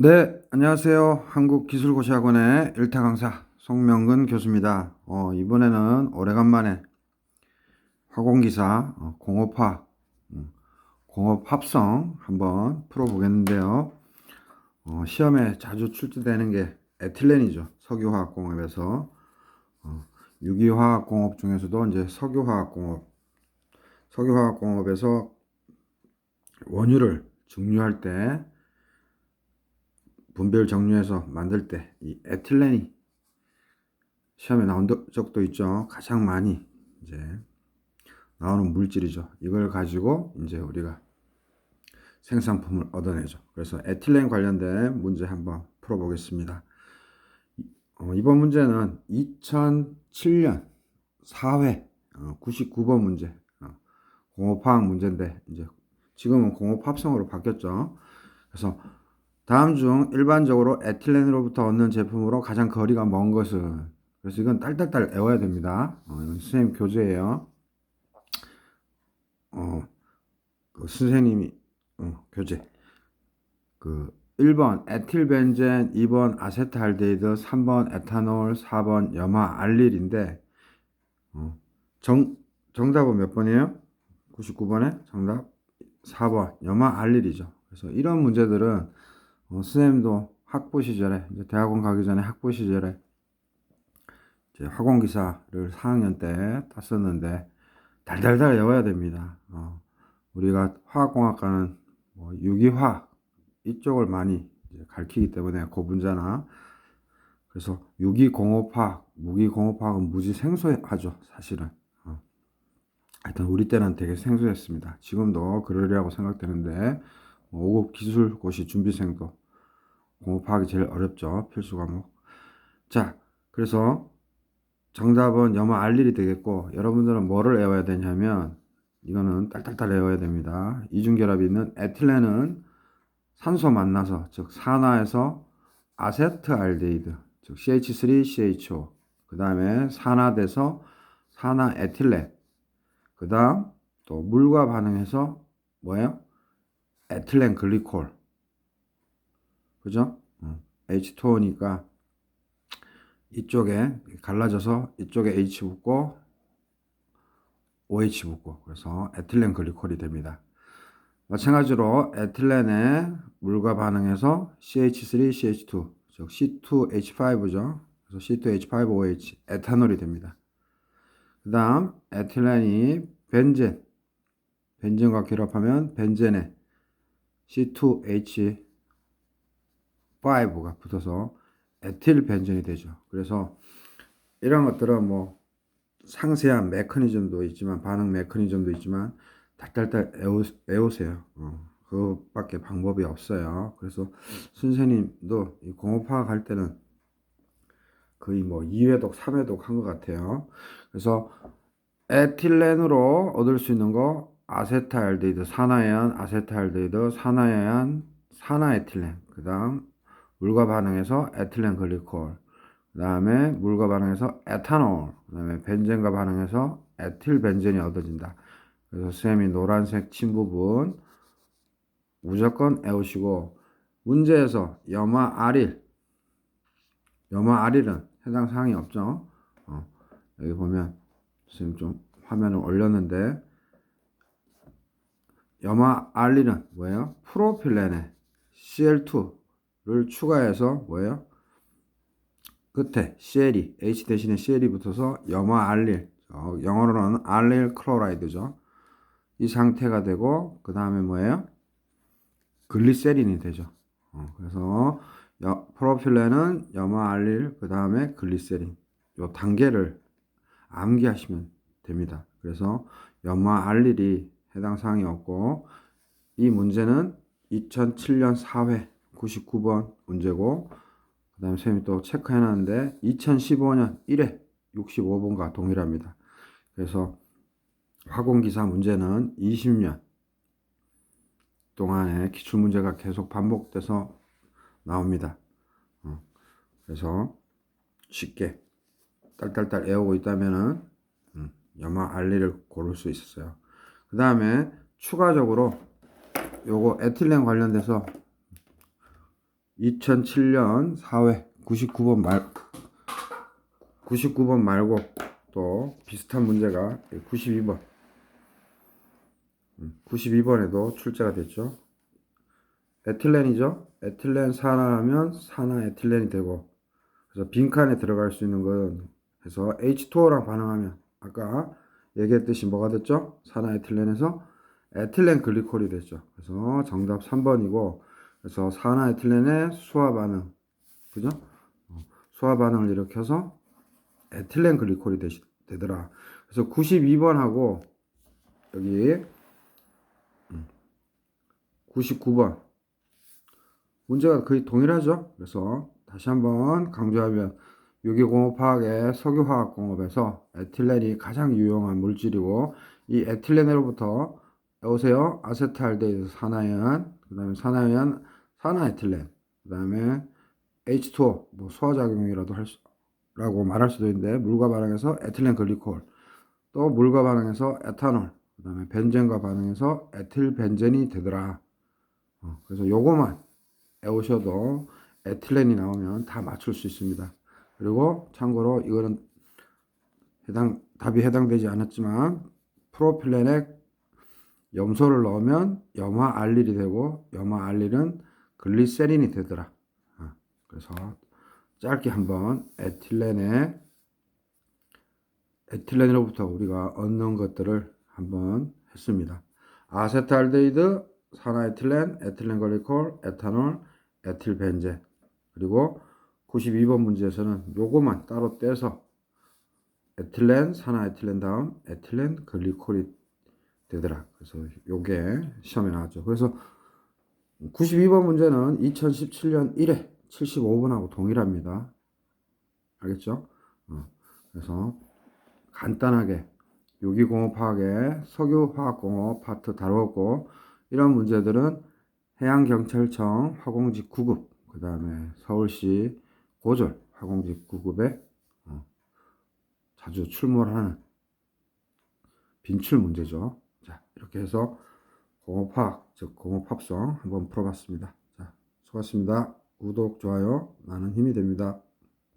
네, 안녕하세요. 한국기술고시학원의 일타 강사 송명근 교수입니다. 어, 이번에는 오래간만에 화공기사 어, 공업화, 음, 공업합성 한번 풀어보겠는데요. 어, 시험에 자주 출제되는 게 에틸렌이죠. 석유화학공업에서 어, 유기화학공업 중에서도 이제 석유화학공업, 석유화학공업에서 원유를 증류할 때 분별 정류해서 만들 때 이 에틸렌이 시험에 나온 적도 있죠. 가장 많이 이제 나오는 물질이죠. 이걸 가지고 이제 우리가 생산품을 얻어내죠. 그래서 에틸렌 관련된 문제 한번 풀어보겠습니다. 어, 이번 문제는 2007년 4회 어, 99번 문제 어, 공업화학 문제인데 이제 지금은 공업합성으로 바뀌었죠. 그래서 다음 중 일반적으로 에틸렌으로부터 얻는 제품으로 가장 거리가 먼 것은 그래서 이건 딸딸딸 외워야 됩니다. 어, 이건 선생님 교재예요. 어, 그 선생님이 어, 교재. 그 1번 에틸벤젠, 2번 아세트알데히드, 3번 에탄올, 4번 염화 알릴인데 어, 정 정답은 몇 번이에요? 99번에 정답 4번 염화 알릴이죠. 그래서 이런 문제들은 어, 선생님도 학부 시절에 대학원 가기 전에 학부 시절에 학원 기사를 4학년 때 땄었는데 달달달 외워야 됩니다. 어, 우리가 화학공학과는 뭐 유기화 이쪽을 많이 가르치기 때문에 고분자나 그래서 유기공업화학, 무기공업화학은 무지 생소하죠, 사실은. 어. 하여튼 우리 때는 되게 생소했습니다. 지금도 그러리라고 생각되는데 뭐 5급 기술고시 준비생도 공업하기 제일 어렵죠. 필수 과목. 자, 그래서 정답은 염화 알릴이 되겠고 여러분들은 뭐를 외워야 되냐면 이거는 딸딸딸 외워야 됩니다. 이중결합이 있는 에틸렌은 산소 만나서 즉 산화에서 아세트알데히드 즉 CH3CHO 그 다음에 산화돼서 산화 에틸렌 그 다음 또 물과 반응해서 뭐예요? 에틸렌 글리콜 그죠? H2O니까 이쪽에 갈라져서 이쪽에 H 붙고 OH 붙고 그래서 에틸렌 글리콜이 됩니다. 마찬가지로 에틸렌의 물과 반응해서 CH3, CH2, 즉 C2H5죠. 그래서 C2H5OH 에탄올이 됩니다. 그 다음 에틸렌이 벤젠, 벤젠과 결합하면 벤젠에 C2H 5가 붙어서 에틸 벤젠이 되죠. 그래서 이런 것들은 뭐 상세한 메커니즘도 있지만 반응 메커니즘도 있지만 달달달 외우, 외우세요. 어, 그밖에 방법이 없어요. 그래서 선생님도 이 공업화학 할 때는 거의 뭐 2회독, 3회독 한 것 같아요. 그래서 에틸렌으로 얻을 수 있는 거 아세트알데히드, 산화에안 아세트알데히드, 산화에안 산화에틸렌, 그 다음 물과 반응해서 에틸렌 글리콜, 그 다음에 물과 반응해서 에탄올, 그 다음에 벤젠과 반응해서 에틸 벤젠이 얻어진다. 그래서 쌤이 노란색 침 부분 무조건 외우시고 문제에서 염화 아릴, 염화 아릴은 해당 사항이 없죠. 어, 여기 보면 쌤좀 화면을 올렸는데 염화 알릴은 뭐예요? 프로필렌에 Cl2 를 추가해서 뭐예요? 끝에 CL이 H 대신에 CL이 붙어서 염화 알릴 어, 영어로는 알릴 클로라이드죠. 이 상태가 되고 그 다음에 뭐예요? 글리세린이 되죠. 어, 그래서 여, 프로필렌은 염화 알릴 그 다음에 글리세린 요 단계를 암기하시면 됩니다. 그래서 염화 알릴이 해당 사항이 없고 이 문제는 2007년 4회 99번 문제고 그 다음에 선생님이 또 체크해 놨는데 2015년 1회 65번과 동일합니다. 그래서 화공기사 문제는 20년 동안에 기출문제가 계속 반복돼서 나옵니다. 어, 그래서 쉽게 딸딸딸 외우고 있다면은 음, 염화 알리를 고를 수 있었어요. 그 다음에 추가적으로 요거 에틸렌 관련돼서 2007년 4회 99번 말 99번 말고 또 비슷한 문제가 92번 92번에도 출제가 됐죠. 에틸렌이죠. 에틸렌 산화하면 산화 에틸렌이 되고 그래서 빈칸에 들어갈 수 있는 건 해서 H2O랑 반응하면 아까 얘기했듯이 뭐가 됐죠? 산화 에틸렌에서 에틸렌 글리콜이 됐죠. 그래서 정답 3번이고 그래서 산화 에틸렌의 수화 반응 그죠? 어, 수화 반응을 일으켜서 에틸렌 글리콜이 되시, 되더라. 그래서 92번하고 여기 99번 문제가 거의 동일하죠. 그래서 다시 한번 강조하면 유기공업화학의 석유화학공업에서 에틸렌이 가장 유용한 물질이고 이 에틸렌으로부터 오세요 아세트알데히드 산화연 그 다음에 산화연 산화에틸렌 그 다음에 H2O 뭐 소화작용이라도 할 수, 라고 말할 수도 있는데 물과 반응해서 에틸렌 글리콜 또 물과 반응해서 에탄올 그 다음에 벤젠과 반응해서 에틸 벤젠이 되더라. 어, 그래서 요거만 외우셔도 에틸렌이 나오면 다 맞출 수 있습니다. 그리고 참고로 이거는 해당 답이 해당되지 않았지만 프로필렌에 염소를 넣으면 염화 알릴이 되고 염화 알릴은 글리세린이 되더라. 어, 그래서 짧게 한번 에틸렌에 에틸렌으로부터 우리가 얻는 것들을 한번 했습니다. 아세트알데히드, 산화에틸렌, 에틸렌 글리콜, 에탄올, 에틸벤젠 그리고 92번 문제에서는 요거만 따로 떼서 에틸렌, 산화 에틸렌 다음 에틸렌 글리콜이 되더라. 그래서 요게 시험에 나왔죠. 그래서 92번 문제는 2017년 1회 75번하고 동일합니다. 알겠죠? 어, 그래서 간단하게 유기공업화학의 석유화학공업 파트 다루었고 이런 문제들은 해양경찰청 화공직 9급 그 다음에 서울시 고졸 화공직 9급에 어, 자주 출몰하는 빈출 문제죠. 자 이렇게 해서 공업화학 즉 공업합성 한번 풀어봤습니다. 자 수고하셨습니다. 구독 좋아요 나는 힘이 됩니다.